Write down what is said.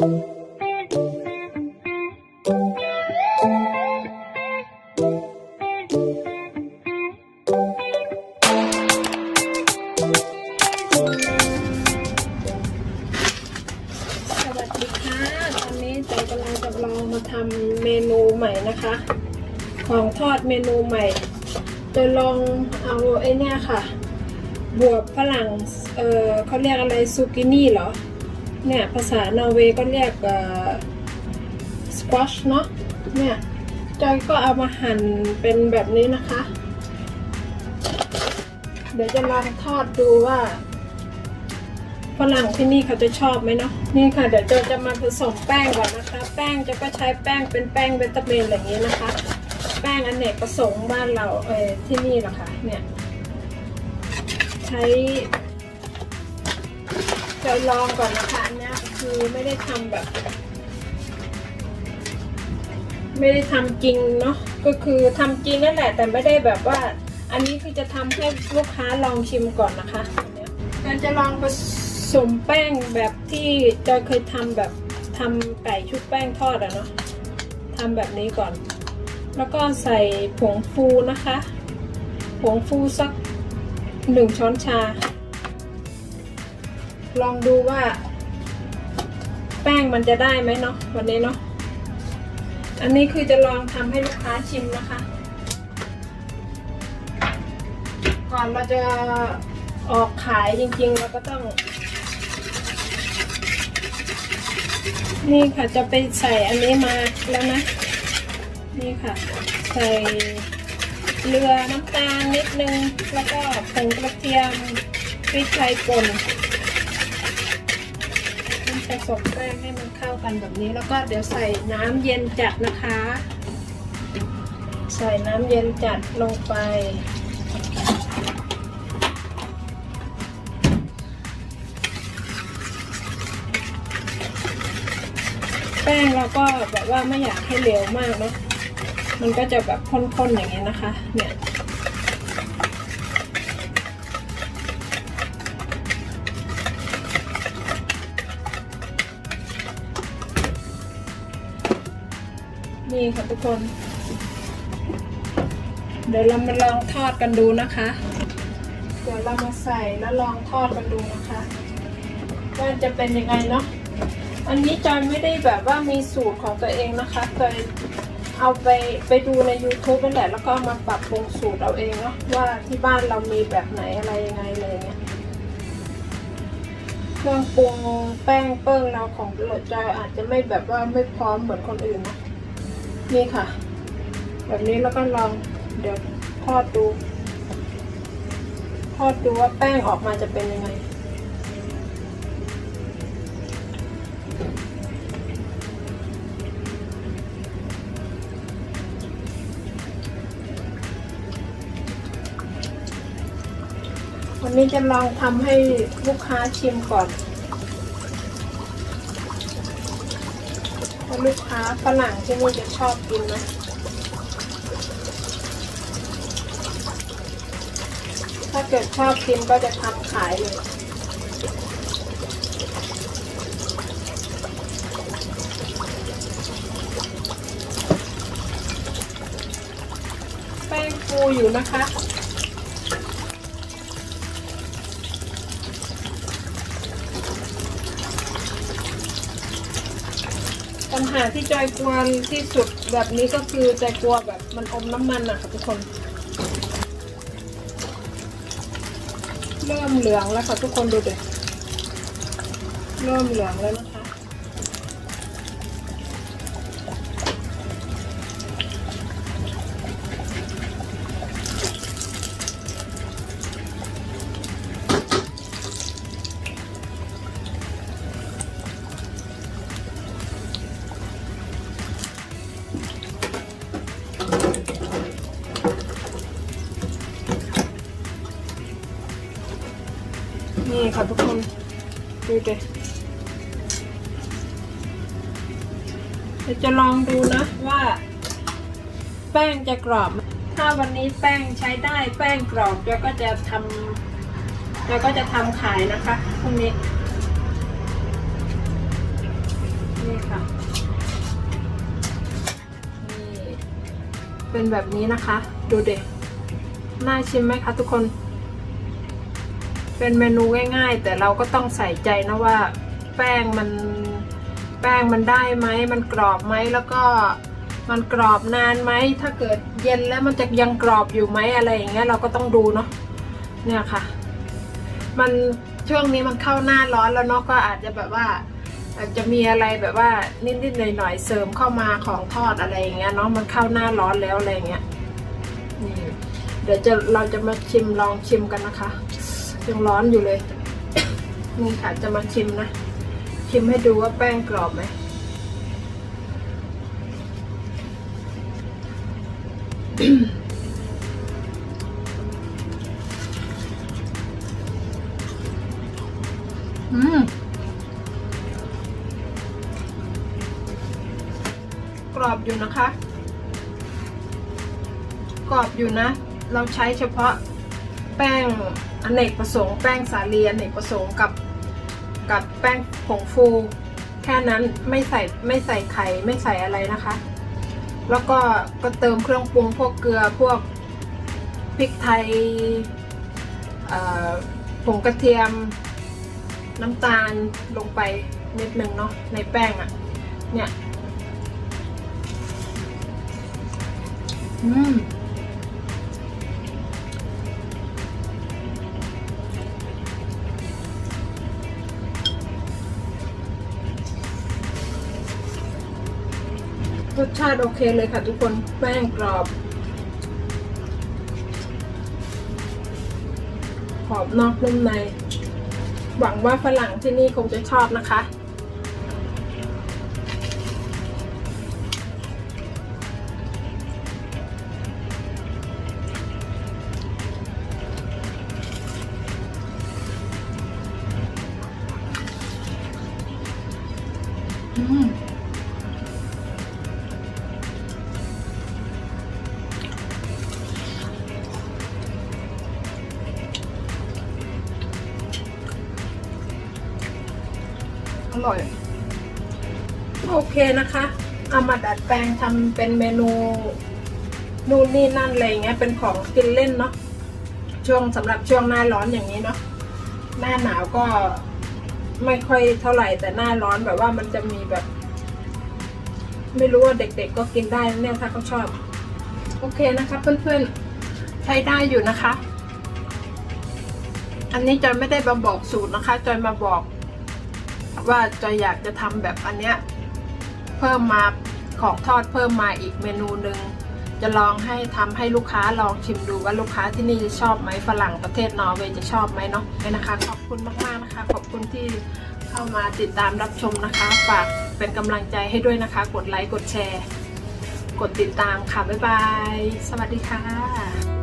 สวัสดีค่ะ ตอนนี้ใจกำลังจะลองมาทำเมนูใหม่นะคะ ของทอดเมนูใหม่ จะลองเอาไอ้เนี่ยค่ะ บวบฝรั่ง เออเขาเรียกอะไรซูกินี่เหรอ เนี่ยภาษานอร์เวย์ก็เรียกสควอชเนาะเนี่ยจอยก็เอามาหั่นเป็นแบบนี้นะคะ เดี๋ยวจะลองทอดดูว่าฝรั่งที่นี่เขาจะชอบไหมเนาะนี่ค่ะ เดี๋ยวจะจะมาผสมแป้งก่อนนะคะ แป้งจะก็ใช้แป้งเป็นแป้งเบตาเมนอะไรอย่างนี้นะคะ แป้งอนเนกประสงค์บ้านเราเออที่นี่แหละคะเนี่ยใช้ จะลองก่อนนะคะอันนี้คือไม่ได้ทำแบบ ไม่ได้ทำจริงเนาะก็คือทำจริงนั่นแหละ แต่ไม่ได้แบบว่า อันนี้คือจะทำให้ลูกค้าลองชิมก่อนนะคะอันเนี้ยเราจะลองผสมแป้งแบบที่จอยเคยทำแบบทำไก่ชุบแป้งทอดอะเนาะทำแบบนี้ก่อน แล้วก็ใส่ผงฟูนะคะ ผงฟูสักหนึ่งช้อนชา ลองดูว่า แป้งมันจะได้ไหมเนาะวันนี้เนาะอันนี้คือจะลองทำให้ลูกค้าชิมนะคะ ก่อนเราจะออกขายจริงๆเราก็ต้อง นี่ค่ะจะไปใส่อันนี้มาแล้วนะ นี่ค่ะ ใส่เกลือน้ำตาลนิดนึง แล้วก็ผงกระเทียมพริกไทยป่น ผสมแป้งให้มันเข้ากันแบบนี้ แล้วก็เดี๋ยวใส่น้ำเย็นจัดนะคะ ใส่น้ำเย็นจัดลงไป แป้งเราก็แบบว่าไม่อยากให้เหลวมากเนาะมันก็จะแบบข้นๆอย่างเงี้ยนะคะ เนี่ย นี่ค่ะทุกคน เดี๋ยวเรามาลองทอดกันดูนะคะ เดี๋ยวเรามาใส่แล้วลองทอดกันดูนะคะว่าจะเป็นยังไงเนาะ อันนี้จอยไม่ได้แบบว่ามีสูตรของตัวเองนะคะจอยเอาไปไปดูใน YouTube นั่นแหละแล้วก็มาปรับปรุงสูตรเอาเองเนาะว่าที่บ้านเรามีแบบไหนอะไรยังไงเลยเนี่ยเครื่องปรุงแป้งเปิ้งเราของเราจอยอาจจะไม่แบบว่าไม่พร้อมเหมือนคนอื่นนะ นี่ค่ะ แบบนี้แล้วก็ลองเดี๋ยวทอดดูทอดดูว่าแป้งออกมาจะเป็นยังไง วันนี้จะลองทำให้ลูกค้าชิมก่อนว่า ลูกค้าฝรั่งที่นี่จะชอบกินไหมถ้าเกิดชอบกินก็จะทำขายเลยแป้งฟูอยู่นะคะ ปัญหาที่จอยกลัวที่สุดแบบนี้ก็คือจอยกลัวแบบมันอมน้ำมันอะค่ะทุกคน เริ่มเหลืองแล้วค่ะทุกคนดูดิเริ่มเหลืองแล้วนะ นี่ค่ะทุกคนดูเดี๋ยวจะลองดูนะว่า แป้งจะกรอบ ถ้าวันนี้แป้งใช้ได้แป้งกรอบเราก็จะทำเราก็จะทำขายนะคะพรุ่งนี้นี่ค่ะนี่เป็นแบบนี้นะคะ ดูเด็กน่าชิมไหมคะทุกคน เป็นเมนูง่ายๆ แต่เราก็ต้องใส่ใจนะว่า แป้งมันแป้งมันได้ไหมมันกรอบไหมแล้วก็มันกรอบนานไหมถ้าเกิดเย็นแล้วมันจะยังกรอบอยู่ไหมอะไรอย่างเงี้ยเราก็ต้องดูเนาะเนี่ยค่ะ มันช่วงนี้มันเข้าหน้าร้อนแล้วเนาะก็อาจจะแบบว่า อาจจะมีอะไรแบบว่านิดๆหน่อยๆเสริมเข้ามาของทอดอะไรอย่างเงี้ยเนาะมันเข้าหน้าร้อนแล้วอะไรอย่างเงี้ยนี่เดี๋ยวจะเราจะมาชิมลองชิมกันนะคะ ยังร้อนอยู่เลย นี่ค่ะจะมาชิมนะ ชิมให้ดูว่าแป้งกรอบไหมอืมกรอบอยู่นะคะ กรอบอยู่นะ เราใช้เฉพาะแป้ง อเนกประสงค์แป้งสาลีอเนกประสงค์กับกับแป้งผงฟู แค่นั้นไม่ใส่ไม่ใส่ไข่ไม่ใส่อะไรนะคะ แล้วก็ก็เติมเครื่องปรุงพวกเกลือพวกพริกไทยผงกระเทียมน้ำตาลลงไปนิดนึงเนาะในแป้งอะ่ะ เนี่ย อืม รสชาติโอเคเลยค่ะทุกคนแป้งกรอบหอมนอกนุ่มใน หวังว่าฝรั่งที่นี่คงจะชอบนะคะ ร่อย โอเคนะคะ เอามาดัดแปลงทำเป็นเมนู นู่นนี่นั่นอะไรเงี้ย เป็นของกินเล่นเนาะ ช่วงสำหรับช่วงหน้าร้อนอย่างนี้เนาะ หน้าหนาวก็ไม่ค่อยเท่าไหร่แต่หน้าร้อนแบบว่ามันจะมีแบบ ไม่รู้ว่าเด็กๆก็กินได้เนี่ยถ้าเขาชอบ โอเคนะคะ เพื่อนๆ ใช้ได้อยู่นะคะ อันนี้จอยไม่ได้มาบอกสูตรนะคะจอยมาบอก ว่าจอยอยากจะทำแบบอันเนี้ยเพิ่มมาของทอดเพิ่มมาอีกเมนูหนึ่งจะลองให้ทำให้ลูกค้าลองชิมดูว่าลูกค้าที่นี่จะชอบไหมฝรั่งประเทศนอร์เวย์จะชอบไหมเนาะนี่นะคะ ขอบคุณมากๆนะคะ ขอบคุณที่เข้ามาติดตามรับชมนะคะ ฝากเป็นกำลังใจให้ด้วยนะคะ กดไลค์กดแชร์ กดติดตามค่ะบ๊ายบาย สวัสดีค่ะ